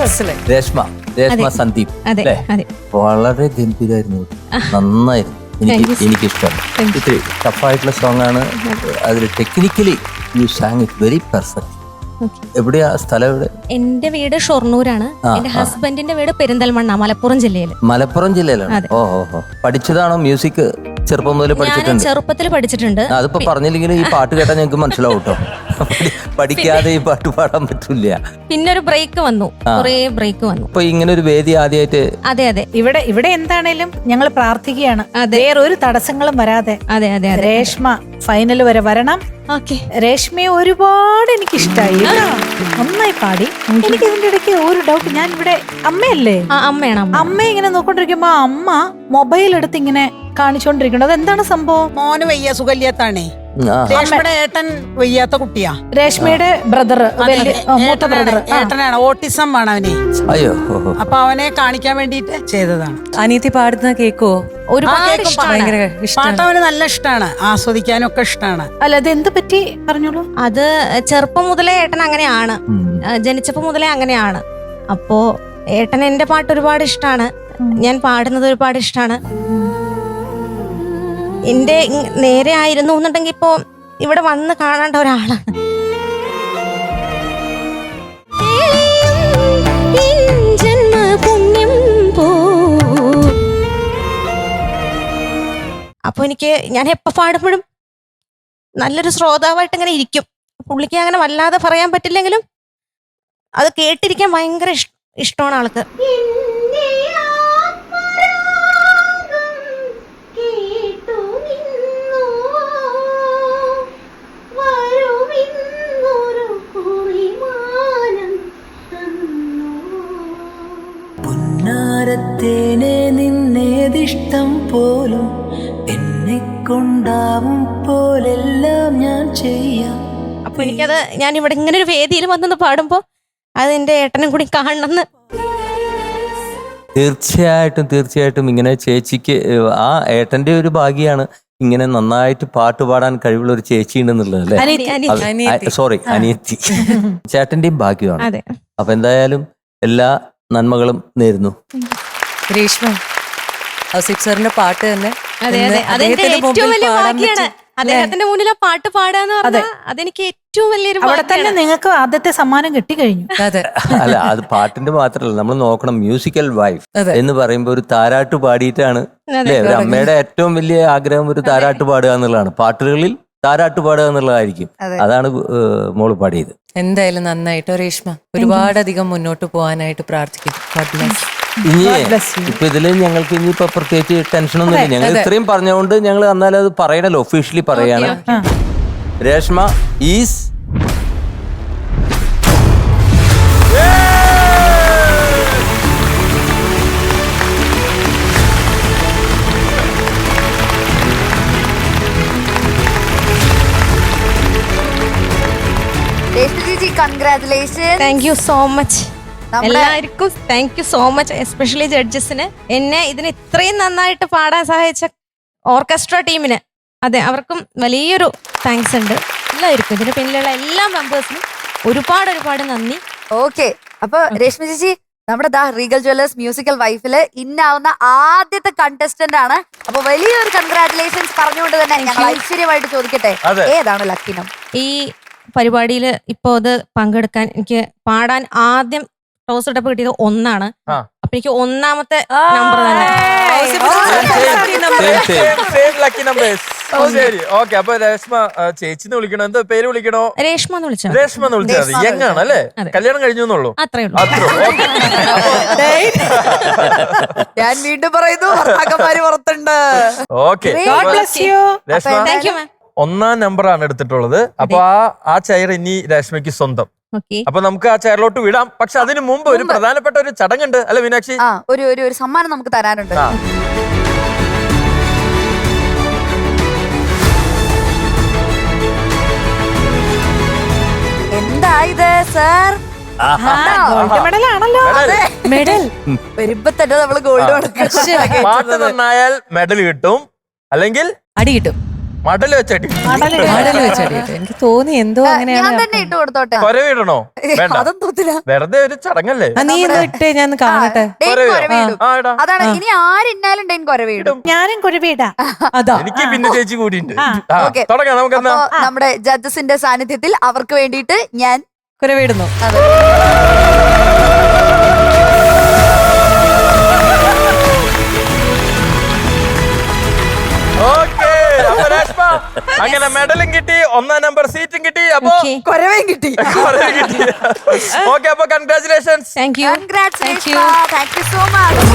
രേഷ്മ രേഷ്മ സന്ദീപ് വളരെ ഗംഭീരായിരുന്നു. നന്നായിരുന്നു. എനിക്ക് എനിക്കിഷ്ടം. ഇത്തിരി ടഫായിട്ടുള്ള സോങ് ആണ്. അതിൽ technically you sang it very perfect എവിടെയാ? സ്ഥലം എവിടെ? എന്റെ വീട് ഷൊർണൂരാണ്. എന്റെ ഹസ്ബൻഡിന്റെ വീട് പെരിന്തൽമണ്ണ മലപ്പുറം ജില്ലയിൽ മലപ്പുറം ജില്ലയിലാണ്. ഓഹോ ഓ ഓ ഓ പഠിച്ചതാണോ? മ്യൂസിക് ചെറുപ്പം മുതൽ പഠിച്ചിട്ടുണ്ട്? ചെറുപ്പത്തിൽ പഠിച്ചിട്ടുണ്ട്. അതിപ്പോ പറഞ്ഞില്ലെങ്കിൽ ഈ പാട്ട് കേട്ടാൽ ഞങ്ങൾക്ക് മനസ്സിലാവും കേട്ടോ പഠിക്കാതെ ഈ പാട്ട് പാടാൻ പറ്റില്ല. പിന്നെ ഒരു ബ്രേക്ക് വന്നു. കുറേ ബ്രേക്ക് വന്നു. അപ്പൊ ഇങ്ങനെ ഒരു വേദി ആദ്യമായിട്ട് അതെ അതെ. ഇവിടെ ഇവിടെ എന്താണേലും ഞങ്ങൾ പ്രാർത്ഥിക്കുകയാണ്. അതെ. വേറെ ഒരു തടസ്സങ്ങളും വരാതെ. അതെ അതെ രേഷ്മ ഫൈനൽ വരെ വരണം. ഓക്കെ. രേഷ്മയെ ഒരുപാട് എനിക്ക് ഇഷ്ടമായി നന്നായി പാടി. എനിക്ക് ഇതിന്റെ ഇടയ്ക്ക് ഒരു ഡൗട്ട് ഞാൻ ഇവിടെ അമ്മയല്ലേ? ആ അമ്മയാണ് അമ്മ. ഇങ്ങനെ നോക്കൊണ്ടിരിക്കുമ്പോ അമ്മ മൊബൈൽ എടുത്ത് ഇങ്ങനെ കാണിച്ചോണ്ടിരിക്കുന്നത് അതെന്താണ് സംഭവം? മോന് വയ്യ സുഖല്യാത്താണേ രേഷ്മയുടെ ഏട്ടൻ വയ്യാത്ത കുട്ടിയാ. രേഷ്മയുടെ ബ്രദർ മൂത്ത ബ്രദർ ഏട്ടനാണ്. ഓട്ടിസം ആണ് അവനെ. അയ്യോ. അപ്പൊ അവനെ കാണിക്കാൻ വേണ്ടിട്ട് ചെയ്തതാണ്. അനീതി പാടുന്ന കേക്കോ? ഒരുപാട് പാട്ട് അവന് നല്ല ഇഷ്ടമാണ്. ആസ്വദിക്കാനും ഒക്കെ ഇഷ്ടമാണ്. അല്ല അത് എന്ത് പറ്റി പറഞ്ഞോളൂ? അത് ചെറുപ്പം മുതലേ ഏട്ടൻ അങ്ങനെയാണ്. ജനിച്ചപ്പോ മുതലേ അങ്ങനെയാണ്. അപ്പോ ഏട്ടൻ എന്റെ പാട്ട് ഒരുപാട് ഇഷ്ടമാണ്. ഞാൻ പാടുന്നത് ഒരുപാട് ഇഷ്ടമാണ്. എന്റെ നേരെ ആയിരുന്നു എന്നുണ്ടെങ്കിൽ ഇപ്പോ ഇവിടെ വന്ന് കാണേണ്ട ഒരാളാണ്. അപ്പൊ എനിക്ക് ഞാൻ എപ്പോ പാടുമ്പോഴും നല്ലൊരു ശ്രോതാവായിട്ട് ഇങ്ങനെ ഇരിക്കും. പുള്ളിക്ക് അങ്ങനെ വല്ലാതെ പറയാൻ പറ്റില്ലെങ്കിലും അത് കേട്ടിരിക്കാൻ ഭയങ്കര ഇഷ്- ഇഷ്ടമാണ് ആൾക്ക്. എന്നെ കൊണ്ടാവും പോലെല്ലാം ഞാൻ ചെയ്യാം. അപ്പൊ എനിക്കത് ഞാൻ ഇവിടെ ഇങ്ങനെ ഒരു വേദിയിൽ വന്നെന്ന് പാടുമ്പോ അത് എന്റെ ഏട്ടനും കൂടി കാണണമെന്ന് തീർച്ചയായിട്ടും തീർച്ചയായിട്ടും ഇങ്ങനെ ചേച്ചിക്ക് ആ ഏട്ടന്റെ ഒരു ഭാഗ്യാണ് ഇങ്ങനെ നന്നായിട്ട് പാട്ട് പാടാൻ കഴിവുള്ള ഒരു ചേച്ചി ഉണ്ടെന്നുള്ളത് അല്ലേ? അനി- അനി- അത് അനിയത്തി. ആ, സോറി അനിയത്തി. ചേട്ടന്റെയും ഭാഗ്യമാണ്. അതെ. അപ്പൊ എന്തായാലും എല്ലാ നന്മകളും നേരുന്നു. രേഷ്മ ഔസിക് സാറിന്റെ പാട്ട് തന്നെ അതെ അതെ. അതെന്റെ ഏറ്റവും വലിയ ഭാഗ്യാണ്. അദ്ദേഹത്തിന്റെ മുന്നിൽ ആ പാട്ട് പാടാന്ന് പറഞ്ഞാൽ അതെനിക്ക് ഏറ്റവും വലിയൊരു അവിടെ തന്നെ നിങ്ങൾക്ക് ആദ്യത്തെ സമ്മാനം കിട്ടിക്കഴിഞ്ഞു. അതെ. അല്ല അത് പാട്ടിന്റെ മാത്രമല്ല നമ്മൾ നോക്കണം മ്യൂസിക്കൽ വൈഫ് എന്ന് പറയുമ്പോൾ ഒരു താരാട്ട് പാടിയിട്ടാണ്. അതെ. അല്ലേ? ഒരു അമ്മയുടെ ഏറ്റവും വലിയ ആഗ്രഹം ഒരു താരാട്ട് പാടുക എന്നുള്ളതാണ്. പാട്ടുകളിൽ താരാട്ട് പാടുക എന്നുള്ളതായിരിക്കും. അതാണ് മോൾ പാടിയത്. എന്തായാലും നന്നായിട്ടോ രേഷ്മ ഒരുപാടധികം മുന്നോട്ട് പോകാനായിട്ട് പ്രാർത്ഥിക്കും. ഇനി. ഇപ്പൊ ഇതിൽ ഞങ്ങൾക്ക് ഇനിയിപ്പോ പ്രത്യേകിച്ച് ടെൻഷൻ ഒന്നും ഇല്ല ഞങ്ങൾ ഇത്രയും പറഞ്ഞുകൊണ്ട് ഞങ്ങൾ എന്നാലും അത് പറയണല്ലോ ഒഫീഷ്യലി പറയാണ്. Reshma is congratulation thank you so much എല്ലാവർക്കും thank you so much especially ജഡ്ജസിന് എന്നെ ഇതിന് ഇത്രയും നന്നായിട്ട് പാടാൻ സഹായിച്ച ഓർക്കസ്ട്ര ടീമിന് അതെ അവർക്കും വലിയൊരു താങ്ക്സ് ഉണ്ട്. എല്ലാവർക്കും ഇതിന് പിന്നിലുള്ള എല്ലാ മെമ്പേഴ്സിനും ഒരുപാട് ഒരുപാട് നന്ദി. ഓക്കെ അപ്പൊ രേഷ്മ ചേച്ചി നമ്മുടെ ദാ റീഗൽ ജ്വല്ലേഴ്സ് മ്യൂസിക്കൽ വൈഫിൽ ഇന്നാവുന്ന ആദ്യത്തെ കണ്ടസ്റ്റന്റ് ആണ്. അപ്പൊ വലിയൊരു കൺഗ്രാറ്റുലേഷൻസ് പറഞ്ഞുകൊണ്ട് തന്നെ ഞങ്ങൾ ഐശ്വര്യമായിട്ട് ചോദിക്കട്ടെ ഏതാണ് ലക്കിനം? ഈ പരിപാടിയിൽ ഇപ്പോൾ അത് പങ്കെടുക്കാൻ എനിക്ക് പാടാൻ ആദ്യം ടോസ് ഇട്ടപ്പോൾ കിട്ടിയത് ഒന്നാണ്. അപ്പൊ എനിക്ക് ഒന്നാമത്തെ നമ്പർ തന്നെ. ലക്കി നമ്പേഴ്സ് ശരി. ഓക്കെ അപ്പൊ രേഷ്മ ആ, ചേച്ചിന്ന് വിളിക്കണോ? എന്താ പേര് വിളിക്കണോ? രേഷ്മ എന്ന് രേഷ്മ എന്ന് വിളിച്ചാൽ മതി. യങ് അല്ലേ? കല്യാണം കഴിഞ്ഞു എന്നുള്ളൂ? അത്രേ ഉള്ളൂ. അത്രേ ഞാൻ വീണ്ടും പറയുന്നു ഭർത്താക്കന്മാര് പുറത്തുണ്ട്. Okay God bless you. Reshma ma'am ഒന്നാം നമ്പറാണ് ആണ് എടുത്തിട്ടുള്ളത്. അപ്പൊ ആ ആ ചെയർ ഇനി രേഷ്മയ്ക്ക് സ്വന്തം. അപ്പൊ നമുക്ക് ആ ചെയറിലോട്ട് വിടാം. പക്ഷെ അതിനു മുമ്പ് ഒരു പ്രധാനപ്പെട്ട ഒരു ചടങ്ങുണ്ട് അല്ലെ മീനാക്ഷി? ആ ഒരു ഒരു ഒരു സമ്മാനം നമുക്ക് തരാനുണ്ട്. എന്താ ഇത് സർ? ഗോൾഡ് മെഡൽ ആണല്ലോ മെഡൽ. മെഡൽ. വരുമ്പോ തന്നെ നമ്മൾ ഗോൾഡ് പാട്ട് മെഡൽ കിട്ടും. അല്ലെങ്കിൽ അടി കിട്ടും. മടൽ വെച്ചടി. മടൽ വെച്ചടി. വെച്ചടിയിട്ട് എനിക്ക് തോന്നി എന്തോ ഞാൻ അങ്ങനെയാണ് തന്നെ ഇട്ട് കൊടുത്തോട്ടെ? കൊരവിടണോ? വേണ്ട. വെറുതെ ഒരു ചടങ്ങല്ലേ? ആ, നീ ഒന്ന് ഇട്ടേ ഞാൻ ഒന്ന് കാണട്ടെ. ഡെയിൻ കൊരവയോ? കൊരവിടും ആ ഇടാ അതാണ് ഇനി ആരിന്നാലും ഡെയിൻ ഞാനും അതാ. എനിക്ക് പിന്നെ ചേച്ചി കൂടിയുണ്ട് ആ. ആ, ഓക്കേ. തുടങ്ങാം നമുക്ക് എന്നാ അപ്പൊ നമ്മുടെ ജഡ്ജസിന്റെ സാന്നിധ്യത്തിൽ അവർക്ക് വേണ്ടിയിട്ട് ഞാൻ കുരവിടുന്നു. അതെ. അങ്ങനെ മെഡലും കിട്ടി ഒന്നാം നമ്പർ സീറ്റും കിട്ടി. അപ്പൊ Okay. കിട്ടി. കുറേ കിട്ടി. ഓക്കെ അപ്പൊ congratulations. Thank you so much